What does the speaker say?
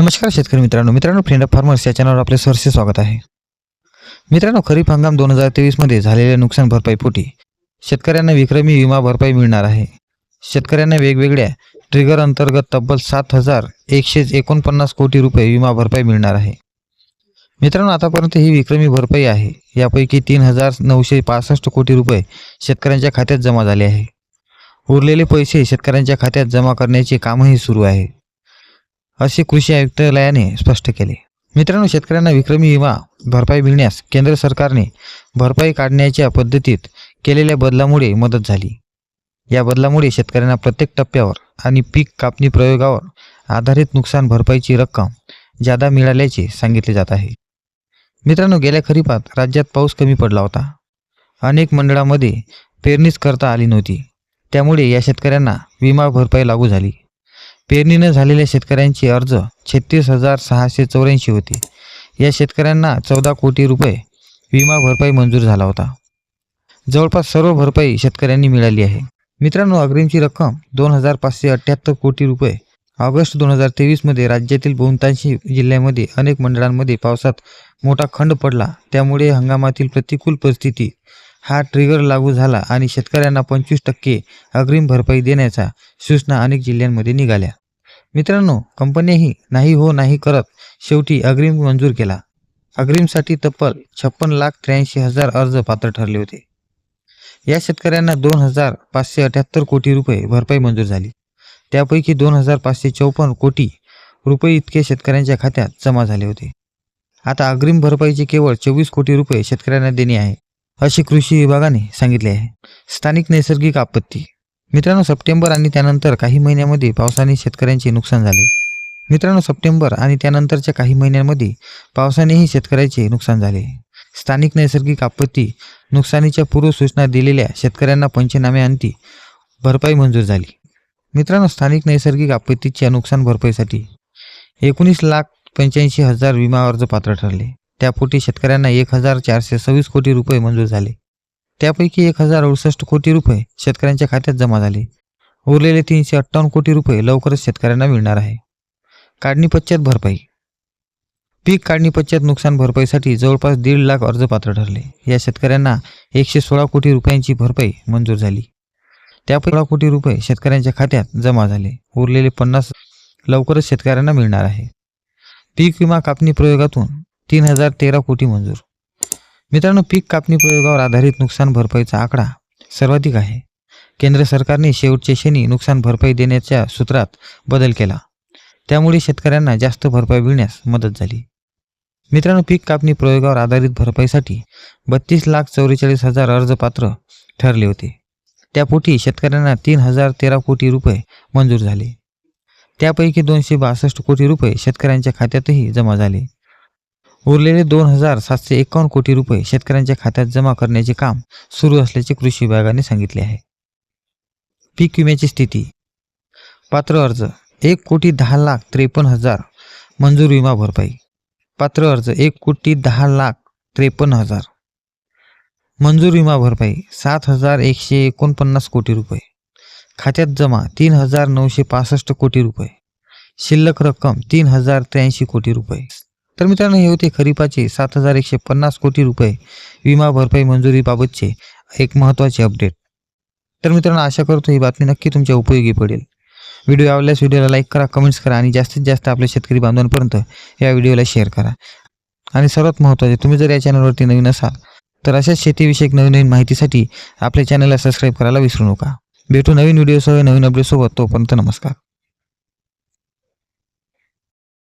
नमस्कार शेतकरी मित्रांनो. मित्रांनो फ्रेंड ऑफ फार्मर्स या चॅनलवर आपले सरसे स्वागत आहे. मित्रांनो खरीप हंगाम दोन हजार तेवीसमध्ये झालेल्या नुकसान भरपाईपोटी शेतकऱ्यांना विक्रमी विमा भरपाई मिळणार आहे. शेतकऱ्यांना वेगवेगळ्या ट्रिगर अंतर्गत तब्बल सात हजार एकशे एकोणपन्नास कोटी रुपये विमा भरपाई मिळणार आहे. मित्रांनो आतापर्यंत ही विक्रमी भरपाई आहे. यापैकी तीन हजार नऊशे पासष्ट कोटी रुपये शेतकऱ्यांच्या खात्यात जमा झाले आहे. उरलेले पैसे शेतकऱ्यांच्या खात्यात जमा करण्याचे कामही सुरू आहे. असे कृषी आयुक्तालयाने स्पष्ट केले. मित्रांनो शेतकऱ्यांना विक्रमी विमा भरपाई मिळण्यास केंद्र सरकारने भरपाई काढण्याच्या पद्धतीत केलेल्या बदलामुळे मदत झाली. या बदलामुळे शेतकऱ्यांना प्रत्येक टप्प्यावर आणि पीक कापणी प्रयोगावर आधारित नुकसान भरपाईची रक्कम जादा मिळाल्याचे सांगितले जात आहे. मित्रांनो गेल्या खरीपात राज्यात पाऊस कमी पडला होता. अनेक मंडळामध्ये पेरणीच करता आली नव्हती. त्यामुळे या शेतकऱ्यांना विमा भरपाई लागू झाली. पेरणी न झालेल्या शेतकऱ्यांचे अर्ज छत्तीस हजार सहाशे चौऱ्याऐंशी होते. या शेतकऱ्यांना चौदा कोटी रुपये विमा भरपाई मंजूर झाला होता. जवळपास सर्व भरपाई शेतकऱ्यांनी मिळाली आहे. मित्रांनो अग्रिमची रक्कम दोन हजार पाचशे अठ्ठ्याहत्तर कोटी रुपये. ऑगस्ट दोन हजार तेवीसमध्ये राज्यातील बहुतांशी जिल्ह्यामध्ये अनेक मंडळांमध्ये पावसात मोठा खंड पडला. त्यामुळे हंगामातील प्रतिकूल परिस्थिती हा ट्रिगर लागू झाला आणि शेतकऱ्यांना पंचवीस टक्के अग्रिम भरपाई देण्याच्या सूचना अनेक जिल्ह्यांमध्ये निघाल्या. मित्रांनो कंपन्याही नाही हो नाही करत शेवटी अग्रिम मंजूर केला. अग्रिमसाठी तब्बल छप्पन लाख त्र्याऐंशी हजार अर्ज पात्र ठरले होते. या शेतकऱ्यांना दोन हजार पाचशे अठ्याहत्तर कोटी रुपये भरपाई मंजूर झाली. त्यापैकी दोन हजार पाचशे चौपन्न कोटी रुपये इतके शेतकऱ्यांच्या खात्यात जमा झाले होते. आता अग्रिम भरपाईचे केवळ चोवीस कोटी रुपये शेतकऱ्यांना देणे आहे. असे कृषी विभागाने सांगितले आहे. स्थानिक नैसर्गिक आपत्ती. मित्रांनो सप्टेंबर आणि त्यानंतर काही महिन्यामध्ये पावसाने शेतकऱ्यांचे नुकसान झाले. मित्रांनो सप्टेंबर आणि त्यानंतरच्या काही महिन्यांमध्ये पावसानेही शेतकऱ्याचे नुकसान झाले. स्थानिक नैसर्गिक आपत्ती नुकसानीच्या पूर्वसूचना दिलेल्या शेतकऱ्यांना पंचनाम्याअंती भरपाई मंजूर झाली. मित्रांनो स्थानिक नैसर्गिक आपत्तीच्या नुकसान भरपाईसाठी एकोणीस लाख पंच्याऐंशी हजार विमा अर्ज पात्र ठरले. त्यापोटी शेतकऱ्यांना एक हजार चारशे सव्वीस कोटी रुपये मंजूर झाले. त्यापैकी एक हजार अडुसष्ट कोटी रुपये शेतकऱ्यांच्या खात्यात जमा झाले. उरलेले तीनशे अठ्ठावन्न कोटी रुपये लवकरच शेतकऱ्यांना मिळणार आहे. काढणी पश्चात भरपाई. पीक काढणी पश्चात नुकसान भरपाईसाठी जवळपास दीड लाख अर्ज पात्र ठरले. या शेतकऱ्यांना एकशे सोळा कोटी रुपयांची भरपाई मंजूर झाली. त्यापैकी सोळा कोटी रुपये शेतकऱ्यांच्या खात्यात जमा झाले. उरलेले पन्नास लवकरच शेतकऱ्यांना मिळणार आहे. पीक विमा कापणी प्रयोगातून तीन हजार तेरा कोटी मंजूर. मित्रांनो पीक कापणी प्रयोगावर आधारित नुकसान भरपाईचा आकडा सर्वाधिक आहे. केंद्र सरकारने शेवटचे शनी नुकसान भरपाई देण्याच्या सूत्रात बदल केला. त्यामुळे शेतकऱ्यांना जास्त भरपाई मिळण्यास मदत झाली. मित्रांनो पीक कापणी प्रयोगावर आधारित भरपाईसाठी बत्तीस लाख चौवेचाळीस हजार अर्ज पात्र ठरले होते. त्यापोटी शेतकऱ्यांना तीन हजार तेरा कोटी रुपये मंजूर झाले. त्यापैकी दोनशे बासष्ट कोटी रुपये शेतकऱ्यांच्या खात्यातही जमा झाले. उरलेले दोन हजार सातशे एकावन्न कोटी रुपये शेतकऱ्यांच्या खात्यात जमा करण्याचे काम सुरू असल्याचे कृषी विभागाने सांगितले आहे. पीक विम्याची स्थिती. पात्र अर्ज. एक कोटी दहा लाख त्रेपन्न हजार मंजूर विमा भरपाई. पात्र अर्ज. एक कोटी दहा लाख त्रेपन्न हजार मंजूर विमा भरपाई. सात हजार एकशे एकोणपन्नास कोटी रुपये. खात्यात जमा तीन हजार नऊशे पासष्ट कोटी रुपये. शिल्लक रक्कम तीन हजार त्र्याऐंशी कोटी रुपये. तर मित्रांनो हे होते खरीपाचे सात हजार एकशे पन्नास कोटी रुपये विमा भरपाई मंजुरीबाबतचे एक महत्त्वाचे अपडेट. तर मित्रांनो आशा करतो ही बातमी नक्की तुमच्या उपयोगी पडेल. व्हिडिओ आवडल्यास व्हिडिओला लाईक करा कमेंट्स करा आणि जास्तीत जास्त आपल्या शेतकरी बांधवांपर्यंत या व्हिडिओला शेअर करा. आणि सर्वात महत्त्वाचे तुम्ही जर या चॅनलवरती नवीन असाल तर अशाच शेतीविषयक नवीन नवीन माहितीसाठी आपल्या चॅनलला सबस्क्राईब करायला विसरू नका. भेटू नवीन व्हिडिओसह नवीन अपडेटसोबत तोपर्यंत नमस्कार.